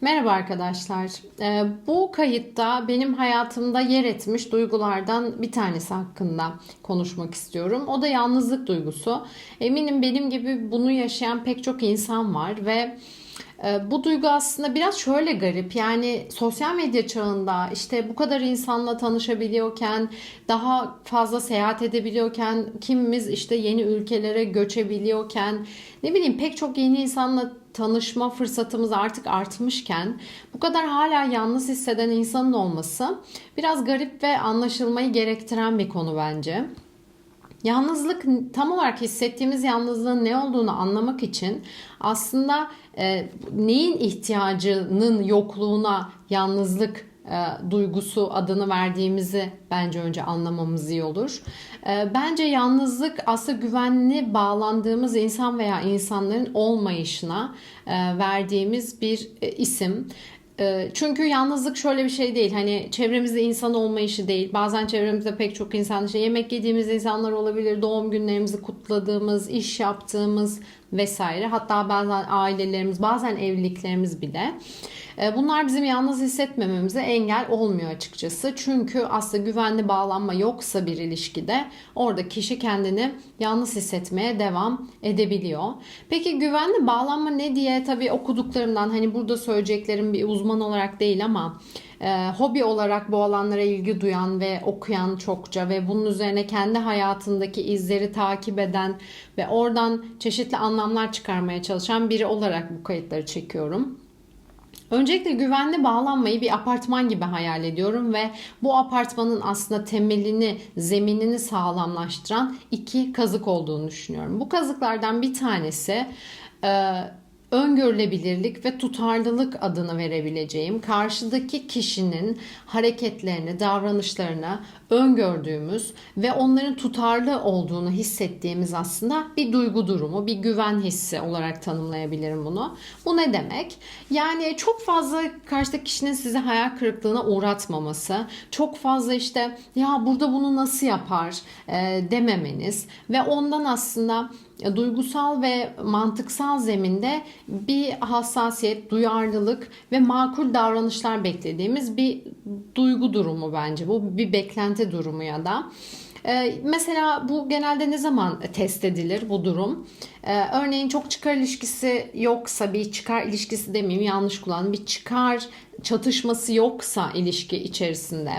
Merhaba arkadaşlar. Ee, bu kayıtta benim hayatımda yer etmiş duygulardan bir tanesi hakkında konuşmak istiyorum. O da yalnızlık duygusu. Eminim benim gibi bunu yaşayan pek çok insan var ve e, bu duygu aslında biraz şöyle garip. Yani sosyal medya çağında işte bu kadar insanla tanışabiliyorken, daha fazla seyahat edebiliyorken, kimimiz işte yeni ülkelere göçebiliyorken, ne bileyim pek çok yeni insanla tanışma fırsatımız artık artmışken bu kadar hala yalnız hisseden insanın olması biraz garip ve anlaşılmayı gerektiren bir konu bence. Yalnızlık tam olarak hissettiğimiz yalnızlığın ne olduğunu anlamak için aslında e, neyin ihtiyacının yokluğuna yalnızlık e, duygusu adını verdiğimizi bence önce anlamamız iyi olur. E, bence yalnızlık aslında güvenli bağlandığımız insan veya insanların olmayışına e, verdiğimiz bir e, isim. E, Çünkü yalnızlık şöyle bir şey değil. Hani çevremizde insan olmayışı değil. Bazen çevremizde pek çok insan işte yemek yediğimiz insanlar olabilir. Doğum günlerimizi kutladığımız, iş yaptığımız vesaire. Hatta bazen ailelerimiz, bazen evliliklerimiz bile. E, Bunlar bizim yalnız hissetmememize engel olmuyor açıkçası. Çünkü aslında güvenli bağlanma yoksa bir ilişkide orada kişi kendini yalnız hissetmeye devam edebiliyor. Peki güvenli bağlanma ne diye tabii okuduklarımdan hani burada söyleyeceklerim bir uzman olarak değil ama e, hobi olarak bu alanlara ilgi duyan ve okuyan çokça ve bunun üzerine kendi hayatındaki izleri takip eden ve oradan çeşitli anlamlar çıkarmaya çalışan biri olarak bu kayıtları çekiyorum. Öncelikle güvenli bağlanmayı bir apartman gibi hayal ediyorum ve bu apartmanın aslında temelini, zeminini sağlamlaştıran iki kazık olduğunu düşünüyorum. Bu kazıklardan bir tanesi e, öngörülebilirlik ve tutarlılık adını verebileceğim karşıdaki kişinin hareketlerini, davranışlarını öngördüğümüz ve onların tutarlı olduğunu hissettiğimiz aslında bir duygu durumu, bir güven hissi olarak tanımlayabilirim bunu. Bu ne demek? Yani çok fazla karşıdaki kişinin sizi hayal kırıklığına uğratmaması, çok fazla işte ya burada bunu nasıl yapar e, dememeniz ve ondan aslında duygusal ve mantıksal zeminde bir hassasiyet, duyarlılık ve makul davranışlar beklediğimiz bir duygu durumu bence. Bu bir beklenti durumu ya da. Ee, mesela bu genelde ne zaman test edilir bu durum? Ee, örneğin çok çıkar ilişkisi yoksa bir çıkar ilişkisi demeyeyim yanlış kullandım. Bir çıkar çatışması yoksa ilişki içerisinde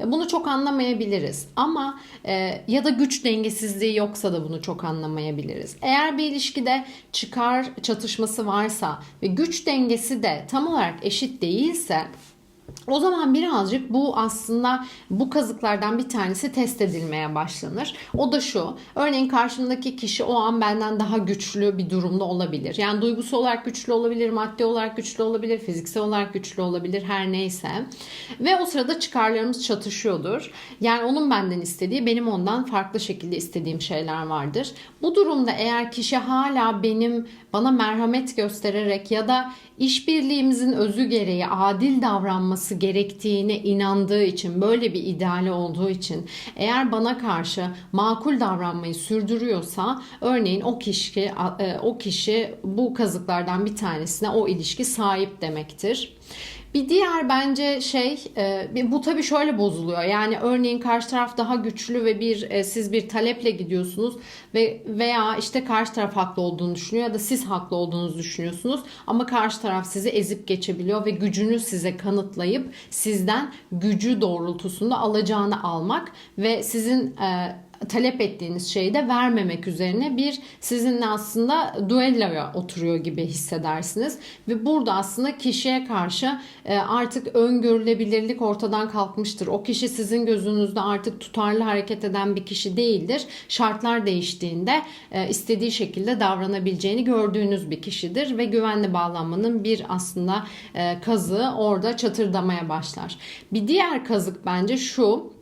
e, bunu çok anlamayabiliriz. Ama e, ya da güç dengesizliği yoksa da bunu çok anlamayabiliriz. Eğer bir ilişkide çıkar çatışması varsa ve güç dengesi de tam olarak eşit değilse o zaman birazcık bu aslında bu kazıklardan bir tanesi test edilmeye başlanır. O da şu. Örneğin karşımdaki kişi o an benden daha güçlü bir durumda olabilir. Yani duygusal olarak güçlü olabilir, maddi olarak güçlü olabilir, fiziksel olarak güçlü olabilir her neyse. Ve o sırada çıkarlarımız çatışıyordur. Yani onun benden istediği benim ondan farklı şekilde istediğim şeyler vardır. Bu durumda eğer kişi hala benim bana merhamet göstererek ya da işbirliğimizin özü gereği adil davranması gerektiğine inandığı için böyle bir ideali olduğu için eğer bana karşı makul davranmayı sürdürüyorsa örneğin o kişi e, o kişi bu kazıklardan bir tanesine o ilişki sahip demektir. Bir diğer bence şey e, bu tabii şöyle bozuluyor. Yani örneğin karşı taraf daha güçlü ve bir e, siz bir taleple gidiyorsunuz ve veya işte karşı taraf haklı olduğunu düşünüyor ya da siz haklı olduğunuzu düşünüyorsunuz ama karşı taraf sizi ezip geçebiliyor ve gücünü size kanıtlayıp sizden gücü doğrultusunda alacağını almak ve sizin e, talep ettiğiniz şeyi de vermemek üzerine bir sizinle aslında duelloya oturuyor gibi hissedersiniz. Ve burada aslında kişiye karşı e, artık öngörülebilirlik ortadan kalkmıştır. O kişi sizin gözünüzde artık tutarlı hareket eden bir kişi değildir. Şartlar değiştiğinde e, istediği şekilde davranabileceğini gördüğünüz bir kişidir ve güvenli bağlanmanın bir aslında e, kazığı orada çatırdamaya başlar. Bir diğer kazık bence şu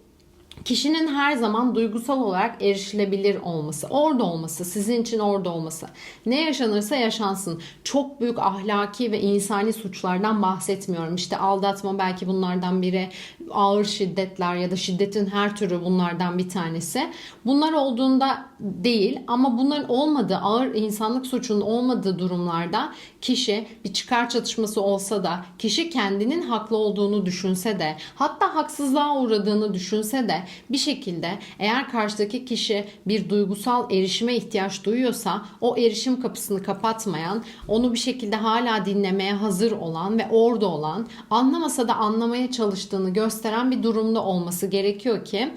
kişinin her zaman duygusal olarak erişilebilir olması, orada olması, sizin için orada olması. Ne yaşanırsa yaşansın. Çok büyük ahlaki ve insani suçlardan bahsetmiyorum. İşte aldatma belki bunlardan biri, ağır şiddetler ya da şiddetin her türü bunlardan bir tanesi. Bunlar olduğunda değil. Ama bunların olmadığı ağır insanlık suçunun olmadığı durumlarda kişi bir çıkar çatışması olsa da kişi kendinin haklı olduğunu düşünse de hatta haksızlığa uğradığını düşünse de bir şekilde eğer karşıdaki kişi bir duygusal erişime ihtiyaç duyuyorsa o erişim kapısını kapatmayan, onu bir şekilde hala dinlemeye hazır olan ve orada olan, anlamasa da anlamaya çalıştığını gösteren bir durumda olması gerekiyor ki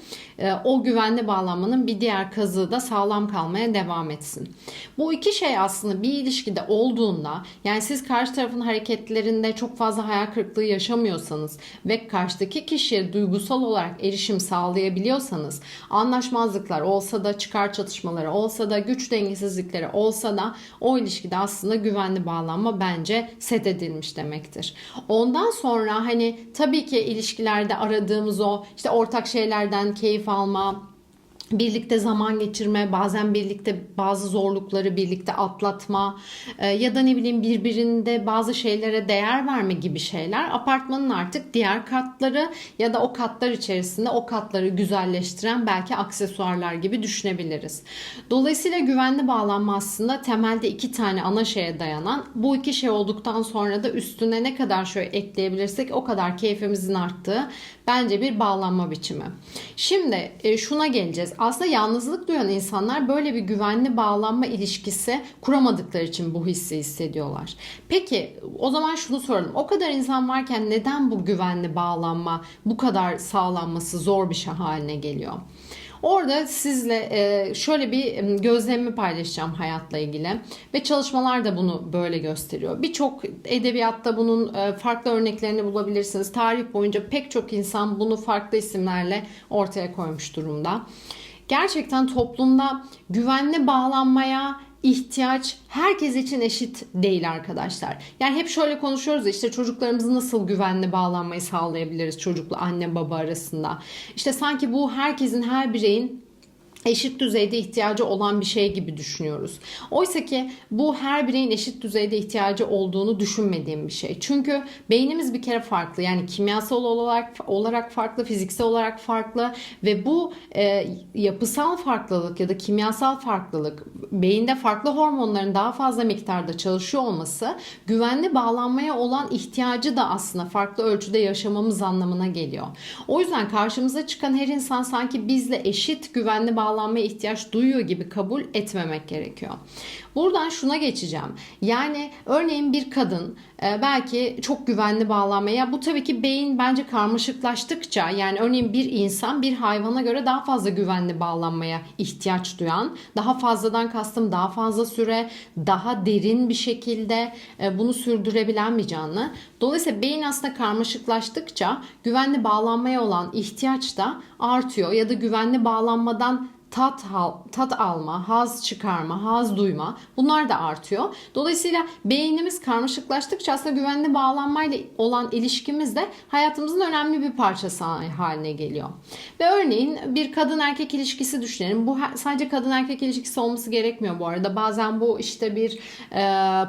o güvenli bağlanmanın bir diğer kazığı da sağlam kalmaya devam etsin. Bu iki şey aslında bir ilişkide olduğunda yani siz karşı tarafın hareketlerinde çok fazla hayal kırıklığı yaşamıyorsanız ve karşıdaki kişiye duygusal olarak erişim sağlayabiliyorsanız anlaşmazlıklar olsa da çıkar çatışmaları olsa da güç dengesizlikleri olsa da o ilişkide aslında güvenli bağlanma bence set edilmiş demektir. Ondan sonra hani tabii ki ilişkilerde aradığımız o işte ortak şeylerden keyif alma, birlikte zaman geçirme, bazen birlikte bazı zorlukları birlikte atlatma e, ya da ne bileyim birbirinde bazı şeylere değer verme gibi şeyler apartmanın artık diğer katları ya da o katlar içerisinde o katları güzelleştiren belki aksesuarlar gibi düşünebiliriz. Dolayısıyla güvenli bağlanma aslında temelde iki tane ana şeye dayanan bu iki şey olduktan sonra da üstüne ne kadar şöyle ekleyebilirsek o kadar keyfimizin arttığı bence bir bağlanma biçimi. Şimdi e, şuna geleceğiz. Aslında yalnızlık duyan insanlar böyle bir güvenli bağlanma ilişkisi kuramadıkları için bu hissi hissediyorlar. Peki o zaman şunu soralım. O kadar insan varken neden bu güvenli bağlanma bu kadar sağlanması zor bir şey haline geliyor? Orada sizle e, şöyle bir gözlemimi paylaşacağım hayatla ilgili ve çalışmalar da bunu böyle gösteriyor. Birçok edebiyatta bunun e, farklı örneklerini bulabilirsiniz. Tarih boyunca pek çok insan bunu farklı isimlerle ortaya koymuş durumda. Gerçekten toplumda güvenli bağlanmaya ihtiyaç herkes için eşit değil arkadaşlar. Yani hep şöyle konuşuyoruz işte çocuklarımızı nasıl güvenli bağlanmayı sağlayabiliriz çocukla anne baba arasında. İşte sanki bu herkesin her bireyin eşit düzeyde ihtiyacı olan bir şey gibi düşünüyoruz. Oysa ki bu her bireyin eşit düzeyde ihtiyacı olduğunu düşünmediğim bir şey. Çünkü beynimiz bir kere farklı. Yani kimyasal olarak olarak farklı, fiziksel olarak farklı ve bu e, yapısal farklılık ya da kimyasal farklılık, beyinde farklı hormonların daha fazla miktarda çalışıyor olması güvenli bağlanmaya olan ihtiyacı da aslında farklı ölçüde yaşamamız anlamına geliyor. O yüzden karşımıza çıkan her insan sanki bizle eşit güvenli bağlanmaya bağlanmaya ihtiyaç duyuyor gibi kabul etmemek gerekiyor. Buradan şuna geçeceğim. Yani örneğin bir kadın e, belki çok güvenli bağlanmaya bu tabii ki beyin bence karmaşıklaştıkça yani örneğin bir insan bir hayvana göre daha fazla güvenli bağlanmaya ihtiyaç duyan daha fazladan kastım daha fazla süre daha derin bir şekilde e, bunu sürdürebilen bir canlı. Dolayısıyla beyin aslında karmaşıklaştıkça güvenli bağlanmaya olan ihtiyaç da artıyor ya da güvenli bağlanmadan tat, tat alma, haz çıkarma, haz duyma bunlar da artıyor. Dolayısıyla beynimiz karmaşıklaştıkça aslında güvenli bağlanmayla olan ilişkimiz de hayatımızın önemli bir parçası haline geliyor. Ve örneğin bir kadın erkek ilişkisi düşünelim. Bu sadece kadın erkek ilişkisi olması gerekmiyor bu arada. Bazen bu işte bir e,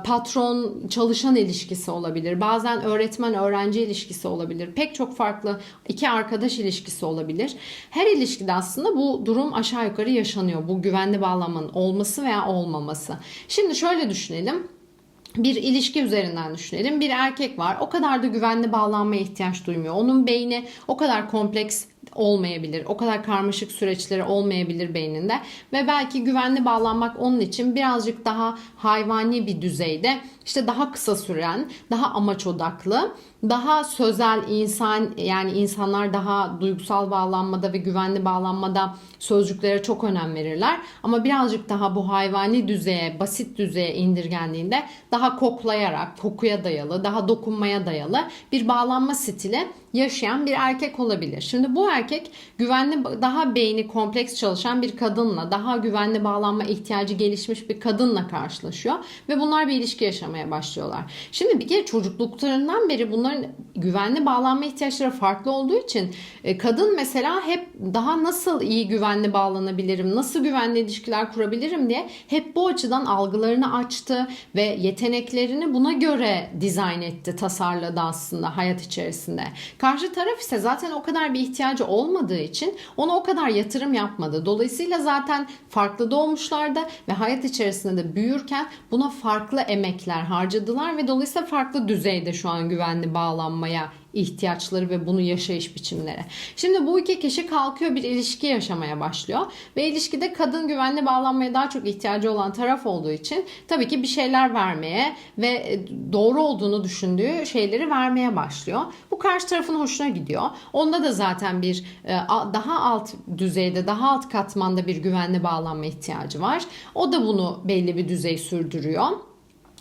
patron çalışan ilişkisi olabilir. Bazen öğretmen öğrenci ilişkisi olabilir. Pek çok farklı iki arkadaş ilişkisi olabilir. Her ilişkide aslında bu durum aşağı yukarı yaşanıyor. Bu güvenli bağlanmanın olması veya olmaması. Şimdi şöyle düşünelim bir ilişki üzerinden düşünelim. Bir erkek var. O kadar da güvenli bağlanmaya ihtiyaç duymuyor. Onun beyni o kadar kompleks olmayabilir. O kadar karmaşık süreçleri olmayabilir beyninde ve belki güvenli bağlanmak onun için birazcık daha hayvani bir düzeyde işte daha kısa süren, daha amaç odaklı, daha sözel insan yani insanlar daha duygusal bağlanmada ve güvenli bağlanmada sözcüklere çok önem verirler. Ama birazcık daha bu hayvani düzeye, basit düzeye indirgendiğinde daha koklayarak, kokuya dayalı, daha dokunmaya dayalı bir bağlanma stili yaşayan bir erkek olabilir. Şimdi bu erkek güvenli daha beyni kompleks çalışan bir kadınla, daha güvenli bağlanma ihtiyacı gelişmiş bir kadınla karşılaşıyor ve bunlar bir ilişki yaşamaya başlıyorlar. Şimdi bir kere çocukluklarından beri bunların güvenli bağlanma ihtiyaçları farklı olduğu için e, kadın mesela hep daha nasıl iyi güvenli bağlanabilirim, nasıl güvenli ilişkiler kurabilirim diye hep bu açıdan algılarını açtı ve yeteneklerini buna göre dizayn etti, tasarladı aslında hayat içerisinde. Karşı taraf ise zaten o kadar bir ihtiyacı olmadığı için ona o kadar yatırım yapmadı. Dolayısıyla zaten farklı doğmuşlardı ve hayat içerisinde de büyürken buna farklı emekler harcadılar ve dolayısıyla farklı düzeyde şu an güvenli bağlanmaya ihtiyaçları ve bunu yaşayış biçimleri. Şimdi bu iki kişi kalkıyor bir ilişki yaşamaya başlıyor ve ilişkide kadın güvenli bağlanmaya daha çok ihtiyacı olan taraf olduğu için tabii ki bir şeyler vermeye ve doğru olduğunu düşündüğü şeyleri vermeye başlıyor. Bu karşı tarafın hoşuna gidiyor. Onda da zaten bir e, daha alt düzeyde, daha alt katmanda bir güvenli bağlanma ihtiyacı var. O da bunu belli bir düzey sürdürüyor.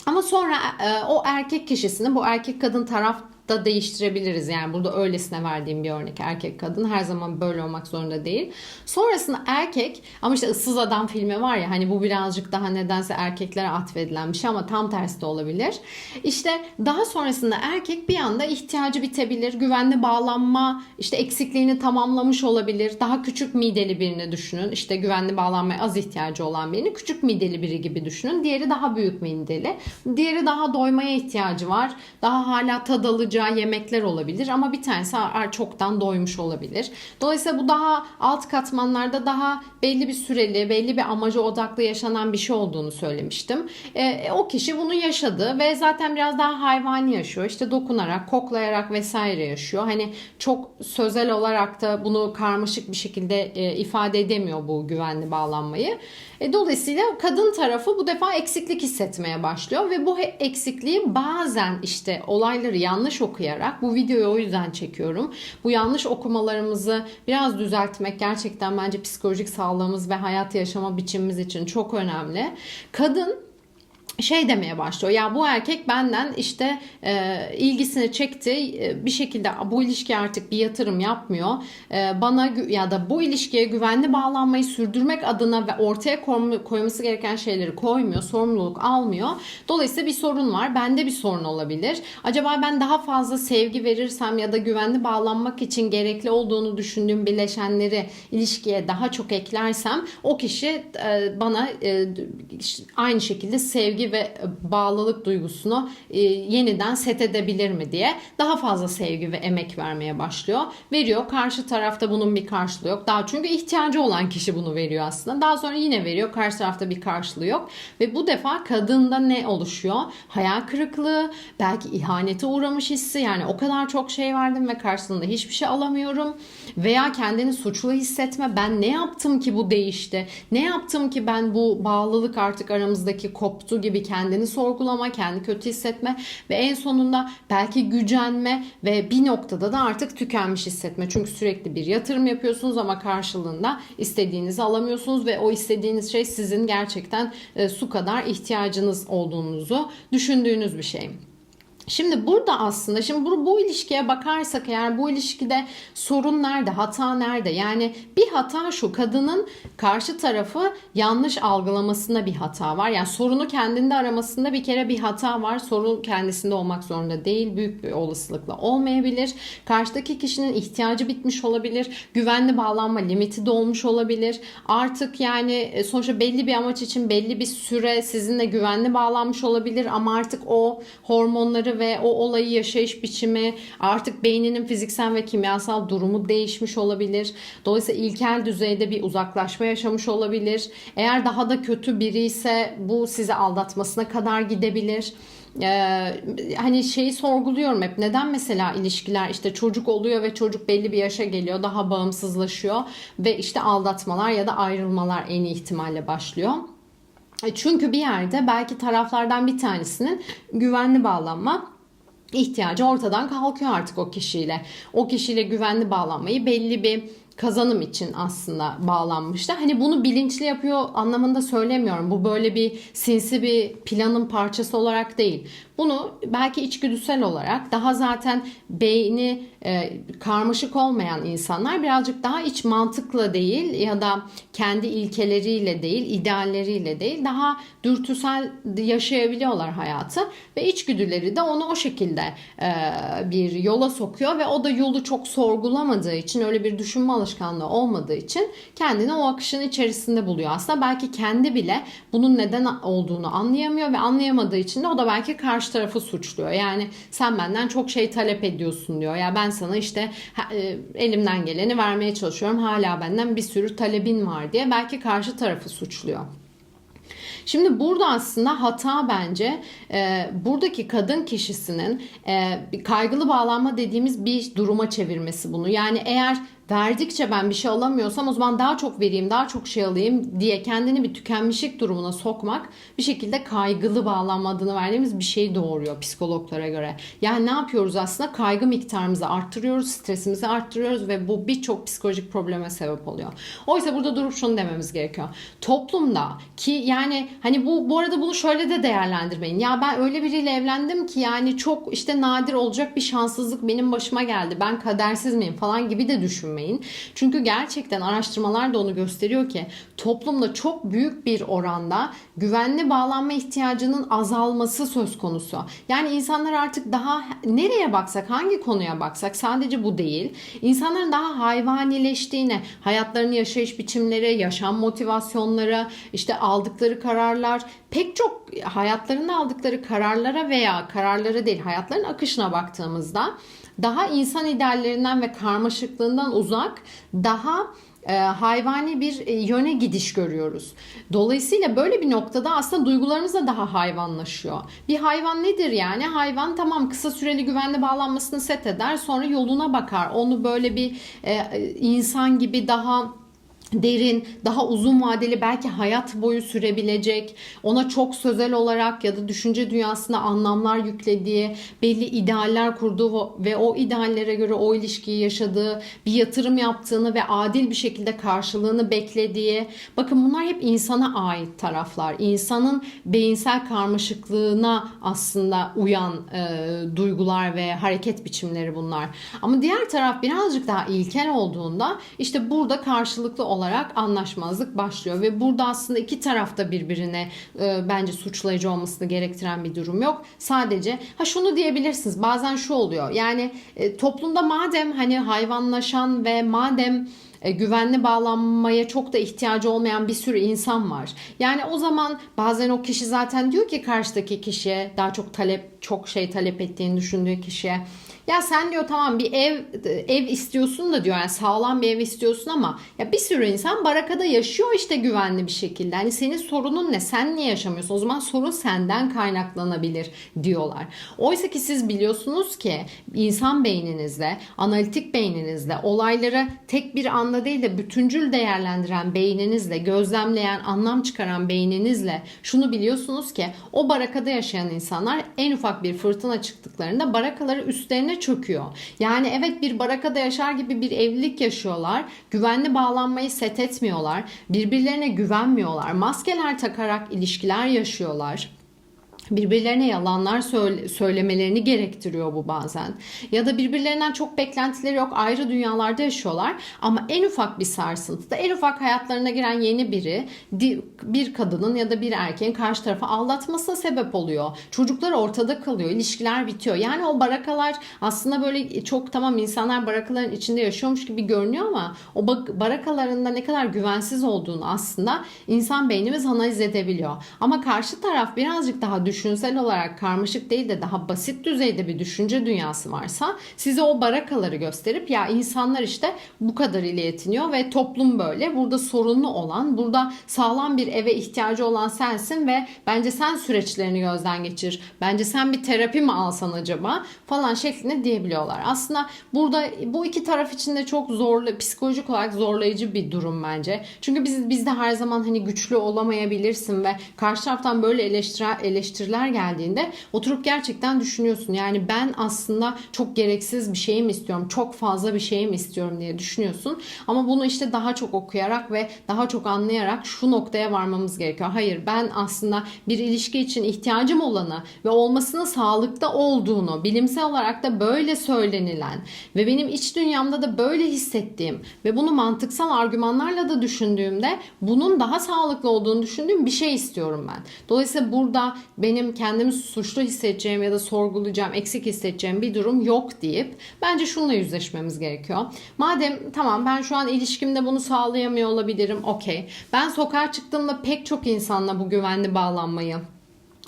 Ama sonra e, o erkek kişisini bu erkek kadın taraf da değiştirebiliriz. Yani burada öylesine verdiğim bir örnek erkek kadın her zaman böyle olmak zorunda değil. Sonrasında erkek ama işte ıssız adam filmi var ya hani bu birazcık daha nedense erkeklere atfedilen bir şey ama tam tersi de olabilir. İşte daha sonrasında erkek bir anda ihtiyacı bitebilir. Güvenli bağlanma işte eksikliğini tamamlamış olabilir. Daha küçük mideli birini düşünün. İşte güvenli bağlanmaya az ihtiyacı olan birini küçük mideli biri gibi düşünün. Diğeri daha büyük mideli. Diğeri daha doymaya ihtiyacı var. Daha hala tad alacağı yemekler olabilir ama bir tanesi çoktan doymuş olabilir. Dolayısıyla bu daha alt katmanlarda daha belli bir süreli, belli bir amaca odaklı yaşanan bir şey olduğunu söylemiştim. E, o kişi bunu yaşadı ve zaten biraz daha hayvani yaşıyor. İşte dokunarak, koklayarak vesaire yaşıyor. Hani çok sözel olarak da bunu karmaşık bir şekilde e, ifade edemiyor bu güvenli bağlanmayı. E, dolayısıyla kadın tarafı bu defa eksiklik hissetmeye başlıyor ve bu eksikliği bazen işte olayları yanlış okuyarak bu videoyu o yüzden çekiyorum. Bu yanlış okumalarımızı biraz düzeltmek gerçekten bence psikolojik sağlığımız ve hayat yaşama biçimimiz için çok önemli. Kadın şey demeye başlıyor. Ya bu erkek benden işte e, ilgisini çekti. E, bir şekilde bu ilişki artık bir yatırım yapmıyor. E, bana ya da bu ilişkiye güvenli bağlanmayı sürdürmek adına ve ortaya koyması gereken şeyleri koymuyor. Sorumluluk almıyor. Dolayısıyla bir sorun var. Bende bir sorun olabilir. Acaba ben daha fazla sevgi verirsem ya da güvenli bağlanmak için gerekli olduğunu düşündüğüm bileşenleri ilişkiye daha çok eklersem o kişi e, bana e, aynı şekilde sevgi sevgi ve bağlılık duygusunu e, yeniden set edebilir mi diye daha fazla sevgi ve emek vermeye başlıyor. Veriyor. Karşı tarafta bunun bir karşılığı yok. Daha çünkü ihtiyacı olan kişi bunu veriyor aslında. Daha sonra yine veriyor. Karşı tarafta bir karşılığı yok. Ve bu defa kadında ne oluşuyor? Hayal kırıklığı, belki ihanete uğramış hissi. Yani o kadar çok şey verdim ve karşılığında hiçbir şey alamıyorum. Veya kendini suçlu hissetme. Ben ne yaptım ki bu değişti? Ne yaptım ki ben bu bağlılık artık aramızdaki koptu gibi gibi kendini sorgulama, kendi kötü hissetme ve en sonunda belki gücenme ve bir noktada da artık tükenmiş hissetme. Çünkü sürekli bir yatırım yapıyorsunuz ama karşılığında istediğinizi alamıyorsunuz ve o istediğiniz şey sizin gerçekten e, su kadar ihtiyacınız olduğunuzu düşündüğünüz bir şey. Şimdi burada aslında şimdi bu, bu ilişkiye bakarsak eğer bu ilişkide sorun nerede, hata nerede? Yani bir hata şu kadının karşı tarafı yanlış algılamasında bir hata var. Yani sorunu kendinde aramasında bir kere bir hata var. Sorun kendisinde olmak zorunda değil. Büyük bir olasılıkla olmayabilir. Karşıdaki kişinin ihtiyacı bitmiş olabilir. Güvenli bağlanma limiti dolmuş olabilir. Artık yani e, sonuçta belli bir amaç için belli bir süre sizinle güvenli bağlanmış olabilir ama artık o hormonları ve o olayı yaşayış biçimi artık beyninin fiziksel ve kimyasal durumu değişmiş olabilir. Dolayısıyla ilkel düzeyde bir uzaklaşma yaşamış olabilir. Eğer daha da kötü biri ise bu sizi aldatmasına kadar gidebilir. Ee, hani şeyi sorguluyorum hep neden mesela ilişkiler işte çocuk oluyor ve çocuk belli bir yaşa geliyor daha bağımsızlaşıyor ve işte aldatmalar ya da ayrılmalar en ihtimalle başlıyor. E, çünkü bir yerde belki taraflardan bir tanesinin güvenli bağlanma ihtiyacı ortadan kalkıyor artık o kişiyle. O kişiyle güvenli bağlanmayı belli bir kazanım için aslında bağlanmıştı. Hani bunu bilinçli yapıyor anlamında söylemiyorum. Bu böyle bir sinsi bir planın parçası olarak değil. Bunu belki içgüdüsel olarak daha zaten beyni e, karmaşık olmayan insanlar birazcık daha iç mantıkla değil ya da kendi ilkeleriyle değil, idealleriyle değil daha dürtüsel yaşayabiliyorlar hayatı ve içgüdüleri de onu o şekilde e, bir yola sokuyor ve o da yolu çok sorgulamadığı için öyle bir düşünme alışkanlığı olmadığı için kendini o akışın içerisinde buluyor. Aslında belki kendi bile bunun neden olduğunu anlayamıyor ve anlayamadığı için de o da belki karşı tarafı suçluyor. Yani sen benden çok şey talep ediyorsun diyor. Ya ben sana işte e, elimden geleni vermeye çalışıyorum. Hala benden bir sürü talebin var diye belki karşı tarafı suçluyor. Şimdi burada aslında hata bence e, buradaki kadın kişisinin e, kaygılı bağlanma dediğimiz bir duruma çevirmesi bunu. Yani eğer verdikçe ben bir şey alamıyorsam o zaman daha çok vereyim, daha çok şey alayım diye kendini bir tükenmişlik durumuna sokmak bir şekilde kaygılı bağlanma adını verdiğimiz bir şey doğuruyor psikologlara göre. Yani ne yapıyoruz aslında? Kaygı miktarımızı arttırıyoruz, stresimizi arttırıyoruz ve bu birçok psikolojik probleme sebep oluyor. Oysa burada durup şunu dememiz gerekiyor. Toplumda ki yani hani bu bu arada bunu şöyle de değerlendirmeyin. Ya ben öyle biriyle evlendim ki yani çok işte nadir olacak bir şanssızlık benim başıma geldi. Ben kadersiz miyim falan gibi de düşünmeyin. Çünkü gerçekten araştırmalar da onu gösteriyor ki toplumda çok büyük bir oranda güvenli bağlanma ihtiyacının azalması söz konusu. Yani insanlar artık daha nereye baksak, hangi konuya baksak sadece bu değil. İnsanların daha hayvanileştiğine, hayatlarını yaşayış biçimleri, yaşam motivasyonları, işte aldıkları kararlar, pek çok hayatlarında aldıkları kararlara veya kararlara değil, hayatların akışına baktığımızda daha insan ideallerinden ve karmaşıklığından uzak, daha e, hayvani bir e, yöne gidiş görüyoruz. Dolayısıyla böyle bir noktada aslında duygularımız da daha hayvanlaşıyor. Bir hayvan nedir yani? Hayvan tamam kısa süreli güvenli bağlanmasını set eder sonra yoluna bakar. Onu böyle bir e, insan gibi daha derin, daha uzun vadeli belki hayat boyu sürebilecek, ona çok sözel olarak ya da düşünce dünyasına anlamlar yüklediği, belli idealler kurduğu ve o ideallere göre o ilişkiyi yaşadığı, bir yatırım yaptığını ve adil bir şekilde karşılığını beklediği. Bakın bunlar hep insana ait taraflar. İnsanın beyinsel karmaşıklığına aslında uyan e, duygular ve hareket biçimleri bunlar. Ama diğer taraf birazcık daha ilkel olduğunda işte burada karşılıklı olarak anlaşmazlık başlıyor ve burada aslında iki tarafta birbirine e, bence suçlayıcı olmasını gerektiren bir durum yok. Sadece ha şunu diyebilirsiniz. Bazen şu oluyor. Yani e, toplumda madem hani hayvanlaşan ve madem e, güvenli bağlanmaya çok da ihtiyacı olmayan bir sürü insan var. Yani o zaman bazen o kişi zaten diyor ki karşıdaki kişiye daha çok talep çok şey talep ettiğini düşündüğü kişiye ya sen diyor tamam bir ev ev istiyorsun da diyor yani sağlam bir ev istiyorsun ama ya bir sürü insan barakada yaşıyor işte güvenli bir şekilde. Hani senin sorunun ne? Sen niye yaşamıyorsun? O zaman sorun senden kaynaklanabilir diyorlar. Oysa ki siz biliyorsunuz ki insan beyninizde, analitik beyninizde olayları tek bir anda değil de bütüncül değerlendiren beyninizle, gözlemleyen, anlam çıkaran beyninizle şunu biliyorsunuz ki o barakada yaşayan insanlar en ufak bir fırtına çıktıklarında barakaları üstlerine çöküyor. Yani evet bir barakada yaşar gibi bir evlilik yaşıyorlar. Güvenli bağlanmayı set etmiyorlar. Birbirlerine güvenmiyorlar. Maskeler takarak ilişkiler yaşıyorlar birbirlerine yalanlar söyle, söylemelerini gerektiriyor bu bazen. Ya da birbirlerinden çok beklentileri yok. Ayrı dünyalarda yaşıyorlar. Ama en ufak bir sarsıntıda, en ufak hayatlarına giren yeni biri bir kadının ya da bir erkeğin karşı tarafa aldatmasına sebep oluyor. Çocuklar ortada kalıyor. ilişkiler bitiyor. Yani o barakalar aslında böyle çok tamam insanlar barakaların içinde yaşıyormuş gibi görünüyor ama o barakalarında ne kadar güvensiz olduğunu aslında insan beynimiz analiz edebiliyor. Ama karşı taraf birazcık daha düşünsel olarak karmaşık değil de daha basit düzeyde bir düşünce dünyası varsa size o barakaları gösterip ya insanlar işte bu kadar ile yetiniyor ve toplum böyle. Burada sorunlu olan, burada sağlam bir eve ihtiyacı olan sensin ve bence sen süreçlerini gözden geçir. Bence sen bir terapi mi alsan acaba falan şeklinde diyebiliyorlar. Aslında burada bu iki taraf için de çok zorlu, psikolojik olarak zorlayıcı bir durum bence. Çünkü biz bizde her zaman hani güçlü olamayabilirsin ve karşı taraftan böyle eleştiri, eleştiri eleştiriler geldiğinde oturup gerçekten düşünüyorsun. Yani ben aslında çok gereksiz bir şey mi istiyorum? Çok fazla bir şey mi istiyorum diye düşünüyorsun. Ama bunu işte daha çok okuyarak ve daha çok anlayarak şu noktaya varmamız gerekiyor. Hayır ben aslında bir ilişki için ihtiyacım olanı ve olmasının sağlıkta olduğunu, bilimsel olarak da böyle söylenilen ve benim iç dünyamda da böyle hissettiğim ve bunu mantıksal argümanlarla da düşündüğümde bunun daha sağlıklı olduğunu düşündüğüm bir şey istiyorum ben. Dolayısıyla burada benim benim kendimi suçlu hissedeceğim ya da sorgulayacağım, eksik hissedeceğim bir durum yok deyip bence şununla yüzleşmemiz gerekiyor. Madem tamam ben şu an ilişkimde bunu sağlayamıyor olabilirim. Okey. Ben sokağa çıktığımda pek çok insanla bu güvenli bağlanmayı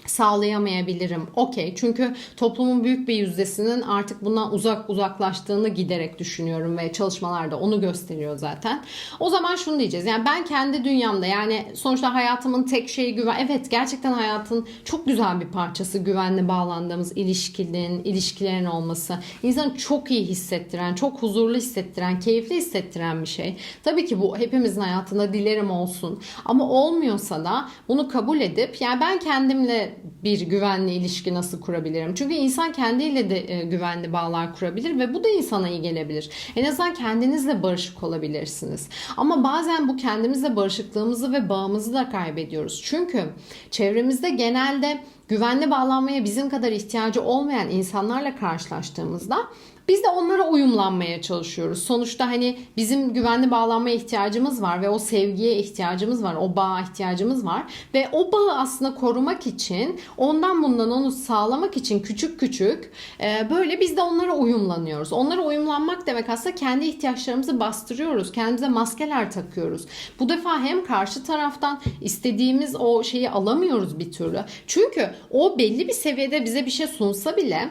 sağlayamayabilirim. Okey. Çünkü toplumun büyük bir yüzdesinin artık bundan uzak uzaklaştığını giderek düşünüyorum ve çalışmalarda onu gösteriyor zaten. O zaman şunu diyeceğiz. Yani ben kendi dünyamda yani sonuçta hayatımın tek şeyi güven. Evet gerçekten hayatın çok güzel bir parçası güvenli bağlandığımız ilişkinin, ilişkilerin olması. İnsanı çok iyi hissettiren, çok huzurlu hissettiren, keyifli hissettiren bir şey. Tabii ki bu hepimizin hayatında dilerim olsun. Ama olmuyorsa da bunu kabul edip yani ben kendimle bir güvenli ilişki nasıl kurabilirim? Çünkü insan kendiyle de e, güvenli bağlar kurabilir ve bu da insana iyi gelebilir. En azından kendinizle barışık olabilirsiniz. Ama bazen bu kendimizle barışıklığımızı ve bağımızı da kaybediyoruz. Çünkü çevremizde genelde güvenli bağlanmaya bizim kadar ihtiyacı olmayan insanlarla karşılaştığımızda biz de onlara uyumlanmaya çalışıyoruz. Sonuçta hani bizim güvenli bağlanmaya ihtiyacımız var ve o sevgiye ihtiyacımız var. O bağa ihtiyacımız var. Ve o bağı aslında korumak için ondan bundan onu sağlamak için küçük küçük e, böyle biz de onlara uyumlanıyoruz. Onlara uyumlanmak demek aslında kendi ihtiyaçlarımızı bastırıyoruz. Kendimize maskeler takıyoruz. Bu defa hem karşı taraftan istediğimiz o şeyi alamıyoruz bir türlü. Çünkü o belli bir seviyede bize bir şey sunsa bile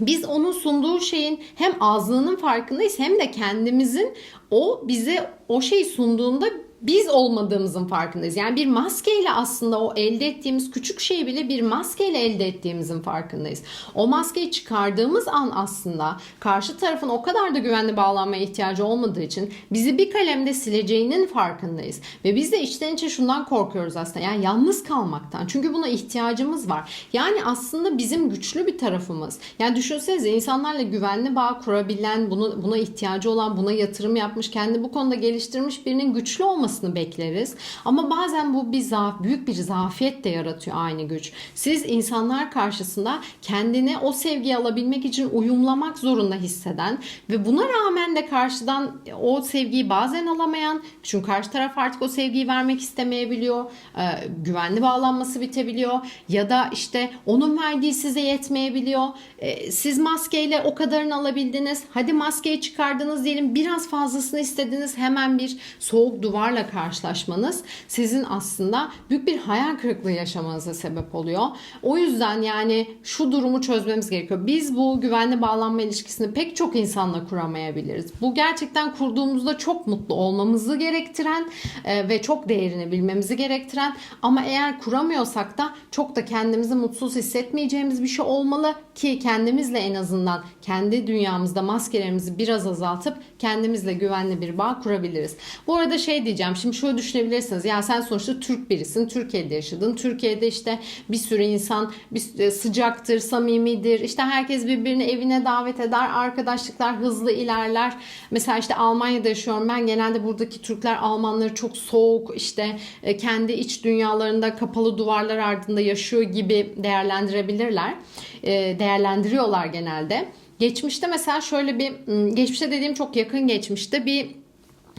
biz onun sunduğu şeyin hem azlığının farkındayız hem de kendimizin o bize o şeyi sunduğunda biz olmadığımızın farkındayız. Yani bir maskeyle aslında o elde ettiğimiz küçük şeyi bile bir maskeyle elde ettiğimizin farkındayız. O maskeyi çıkardığımız an aslında karşı tarafın o kadar da güvenli bağlanmaya ihtiyacı olmadığı için bizi bir kalemde sileceğinin farkındayız. Ve biz de içten içe şundan korkuyoruz aslında. Yani yalnız kalmaktan. Çünkü buna ihtiyacımız var. Yani aslında bizim güçlü bir tarafımız. Yani düşünsenize insanlarla güvenli bağ kurabilen, bunu, buna ihtiyacı olan, buna yatırım yapmış, kendi bu konuda geliştirmiş birinin güçlü olması olmasını bekleriz. Ama bazen bu bir zaaf, büyük bir zafiyet de yaratıyor aynı güç. Siz insanlar karşısında kendini o sevgiyi alabilmek için uyumlamak zorunda hisseden ve buna rağmen de karşıdan o sevgiyi bazen alamayan çünkü karşı taraf artık o sevgiyi vermek istemeyebiliyor. E, güvenli bağlanması bitebiliyor ya da işte onun verdiği size yetmeyebiliyor. E, siz maskeyle o kadarını alabildiniz. Hadi maskeyi çıkardınız diyelim biraz fazlasını istediniz. Hemen bir soğuk duvarla karşılaşmanız sizin aslında büyük bir hayal kırıklığı yaşamanıza sebep oluyor. O yüzden yani şu durumu çözmemiz gerekiyor. Biz bu güvenli bağlanma ilişkisini pek çok insanla kuramayabiliriz. Bu gerçekten kurduğumuzda çok mutlu olmamızı gerektiren e, ve çok değerini bilmemizi gerektiren ama eğer kuramıyorsak da çok da kendimizi mutsuz hissetmeyeceğimiz bir şey olmalı ki kendimizle en azından kendi dünyamızda maskelerimizi biraz azaltıp kendimizle güvenli bir bağ kurabiliriz. Bu arada şey diyeceğim. Şimdi şöyle düşünebilirsiniz. Ya sen sonuçta Türk birisin. Türkiye'de yaşadın. Türkiye'de işte bir sürü insan bir e, sıcaktır, samimidir. İşte herkes birbirini evine davet eder. Arkadaşlıklar hızlı ilerler. Mesela işte Almanya'da yaşıyorum ben. Genelde buradaki Türkler Almanları çok soğuk işte e, kendi iç dünyalarında kapalı duvarlar ardında yaşıyor gibi değerlendirebilirler. E, değerlendiriyorlar genelde. Geçmişte mesela şöyle bir geçmişte dediğim çok yakın geçmişte bir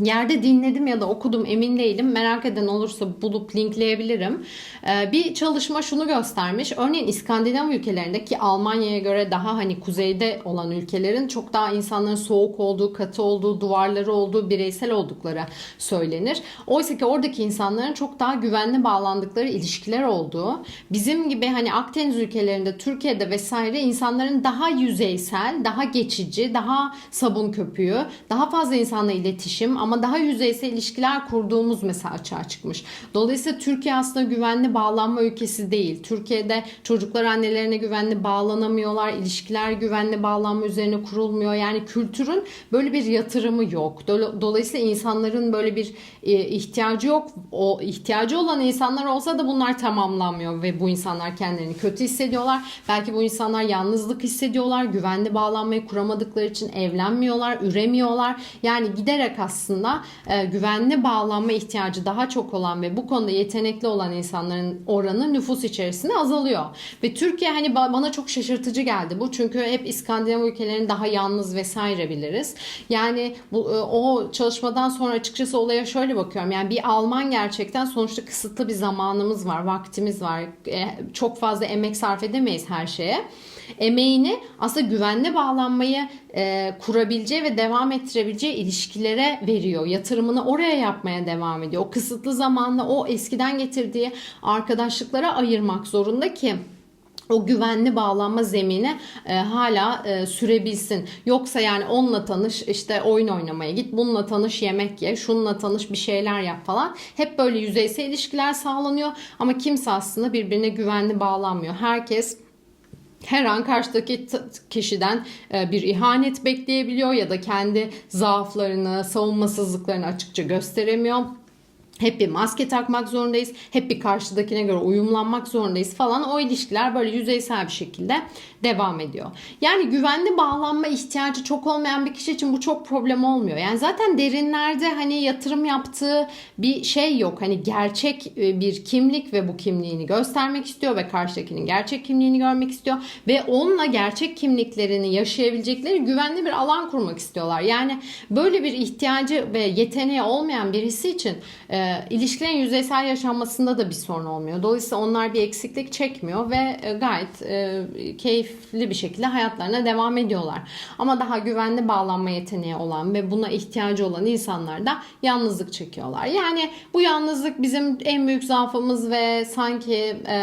yerde dinledim ya da okudum emin değilim. Merak eden olursa bulup linkleyebilirim. Ee, bir çalışma şunu göstermiş. Örneğin İskandinav ülkelerinde ki Almanya'ya göre daha hani kuzeyde olan ülkelerin çok daha insanların soğuk olduğu, katı olduğu, duvarları olduğu, bireysel oldukları söylenir. Oysa ki oradaki insanların çok daha güvenli bağlandıkları ilişkiler olduğu, bizim gibi hani Akdeniz ülkelerinde, Türkiye'de vesaire insanların daha yüzeysel, daha geçici, daha sabun köpüğü, daha fazla insanla iletişim ama daha yüzeysel ilişkiler kurduğumuz mesela açığa çıkmış. Dolayısıyla Türkiye aslında güvenli bağlanma ülkesi değil. Türkiye'de çocuklar annelerine güvenli bağlanamıyorlar. ilişkiler güvenli bağlanma üzerine kurulmuyor. Yani kültürün böyle bir yatırımı yok. Dolayısıyla insanların böyle bir e, ihtiyacı yok. O ihtiyacı olan insanlar olsa da bunlar tamamlanmıyor ve bu insanlar kendilerini kötü hissediyorlar. Belki bu insanlar yalnızlık hissediyorlar. Güvenli bağlanmayı kuramadıkları için evlenmiyorlar, üremiyorlar. Yani giderek aslında aslında e, güvenli bağlanma ihtiyacı daha çok olan ve bu konuda yetenekli olan insanların oranı nüfus içerisinde azalıyor. Ve Türkiye hani ba- bana çok şaşırtıcı geldi bu. Çünkü hep İskandinav ülkelerini daha yalnız vesaire biliriz. Yani bu e, o çalışmadan sonra açıkçası olaya şöyle bakıyorum. Yani bir Alman gerçekten sonuçta kısıtlı bir zamanımız var, vaktimiz var. E, Çok fazla emek sarf edemeyiz her şeye emeğini aslında güvenli bağlanmayı e, kurabileceği ve devam ettirebileceği ilişkilere veriyor. Yatırımını oraya yapmaya devam ediyor. O kısıtlı zamanla o eskiden getirdiği arkadaşlıklara ayırmak zorunda ki o güvenli bağlanma zemini e, hala e, sürebilsin. Yoksa yani onunla tanış işte oyun oynamaya git, bununla tanış yemek ye, şununla tanış bir şeyler yap falan. Hep böyle yüzeysel ilişkiler sağlanıyor ama kimse aslında birbirine güvenli bağlanmıyor. Herkes her an karşıdaki kişiden e, bir ihanet bekleyebiliyor ya da kendi zaaflarını, savunmasızlıklarını açıkça gösteremiyor. Hep bir maske takmak zorundayız. Hep bir karşıdakine göre uyumlanmak zorundayız falan. O ilişkiler böyle yüzeysel bir şekilde devam ediyor. Yani güvenli bağlanma ihtiyacı çok olmayan bir kişi için bu çok problem olmuyor. Yani zaten derinlerde hani yatırım yaptığı bir şey yok. Hani gerçek e, bir kimlik ve bu kimliğini göstermek istiyor ve karşıdakinin gerçek kimliğini görmek istiyor ve onunla gerçek kimliklerini yaşayabilecekleri güvenli bir alan kurmak istiyorlar. Yani böyle bir ihtiyacı ve yeteneği olmayan birisi için e, ilişkilerin yüzeysel yaşanmasında da bir sorun olmuyor. Dolayısıyla onlar bir eksiklik çekmiyor ve e, gayet e, keyifli bir şekilde hayatlarına devam ediyorlar. Ama daha güvenli bağlanma yeteneği olan ve buna ihtiyacı olan insanlar da yalnızlık çekiyorlar. Yani bu yalnızlık bizim en büyük zaafımız ve sanki e,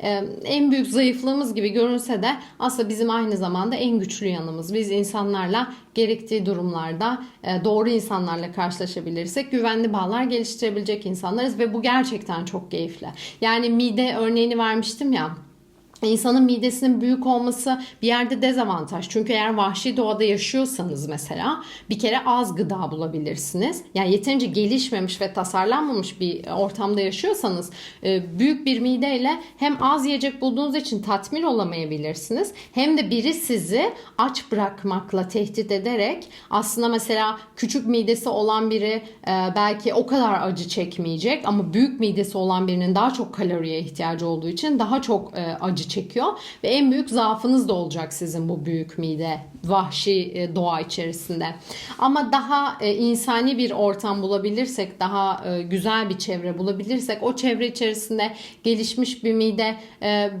e, en büyük zayıflığımız gibi görünse de aslında bizim aynı zamanda en güçlü yanımız. Biz insanlarla gerektiği durumlarda e, doğru insanlarla karşılaşabilirsek güvenli bağlar geliştirebilecek insanlarız ve bu gerçekten çok keyifli. Yani mide örneğini vermiştim ya. İnsanın midesinin büyük olması bir yerde dezavantaj. Çünkü eğer vahşi doğada yaşıyorsanız mesela bir kere az gıda bulabilirsiniz. Yani yeterince gelişmemiş ve tasarlanmamış bir ortamda yaşıyorsanız e, büyük bir mideyle hem az yiyecek bulduğunuz için tatmin olamayabilirsiniz. Hem de biri sizi aç bırakmakla tehdit ederek aslında mesela küçük midesi olan biri e, belki o kadar acı çekmeyecek ama büyük midesi olan birinin daha çok kaloriye ihtiyacı olduğu için daha çok e, acı çekiyor ve en büyük zaafınız da olacak sizin bu büyük mide vahşi e, doğa içerisinde. Ama daha e, insani bir ortam bulabilirsek, daha e, güzel bir çevre bulabilirsek o çevre içerisinde gelişmiş bir mide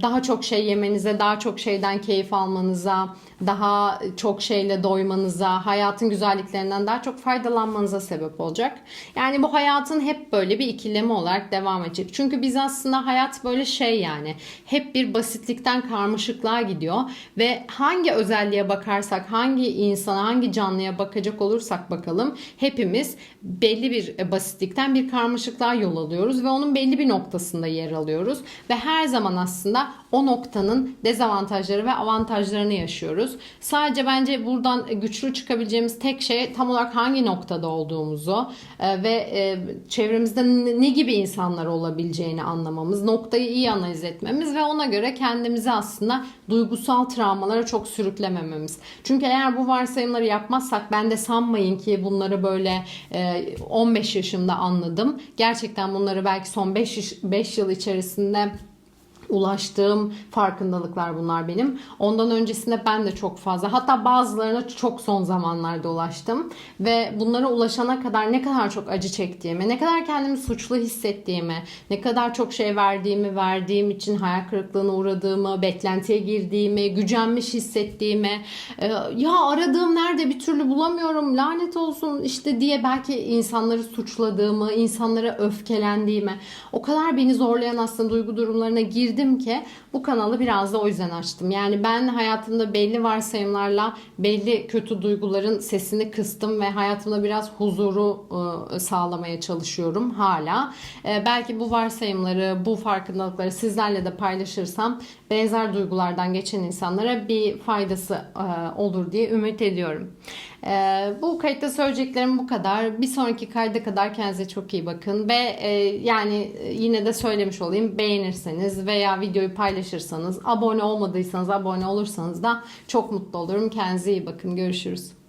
daha çok şey yemenize, daha çok şeyden keyif almanıza, daha çok şeyle doymanıza, hayatın güzelliklerinden daha çok faydalanmanıza sebep olacak. Yani bu hayatın hep böyle bir ikilemi olarak devam edecek. Çünkü biz aslında hayat böyle şey yani hep bir basitlikten karmaşıklığa gidiyor ve hangi özelliğe bakarsak, hangi insana, hangi canlıya bakacak olursak bakalım hepimiz belli bir basitlikten bir karmaşıklığa yol alıyoruz ve onun belli bir noktasında yer alıyoruz ve her zaman aslında o noktanın dezavantajları ve avantajlarını yaşıyoruz. Sadece bence buradan güçlü çıkabileceğimiz tek şey tam olarak hangi noktada olduğumuzu e, ve e, çevremizde ne gibi insanlar olabileceğini anlamamız, noktayı iyi analiz etmemiz ve ona göre kendimizi aslında duygusal travmalara çok sürüklemememiz. Çünkü eğer bu varsayımları yapmazsak ben de sanmayın ki bunları böyle e, 15 yaşımda anladım. Gerçekten bunları belki son 5 5 yıl içerisinde ulaştığım farkındalıklar bunlar benim. Ondan öncesinde ben de çok fazla hatta bazılarına çok son zamanlarda ulaştım. Ve bunlara ulaşana kadar ne kadar çok acı çektiğimi, ne kadar kendimi suçlu hissettiğimi, ne kadar çok şey verdiğimi, verdiğim için hayal kırıklığına uğradığımı, beklentiye girdiğimi, gücenmiş hissettiğimi, e, ya aradığım nerede? Bir türlü bulamıyorum, lanet olsun. işte diye belki insanları suçladığımı, insanlara öfkelendiğimi, o kadar beni zorlayan aslında duygu durumlarına girdim ki bu kanalı biraz da o yüzden açtım. Yani ben hayatımda belli varsayımlarla belli kötü duyguların sesini kıstım ve hayatımda biraz huzuru e, sağlamaya çalışıyorum hala. E, belki bu varsayımları, bu farkındalıkları sizlerle de paylaşırsam benzer duygulardan geçen insanlara bir faydası e, olur diye ümit ediyorum. E, bu kayıtta söyleyeceklerim bu kadar. Bir sonraki kayda kadar kendinize çok iyi bakın ve e, yani yine de söylemiş olayım beğenirseniz veya videoyu paylaşırsanız abone olmadıysanız abone olursanız da çok mutlu olurum. Kendinize iyi bakın. Görüşürüz.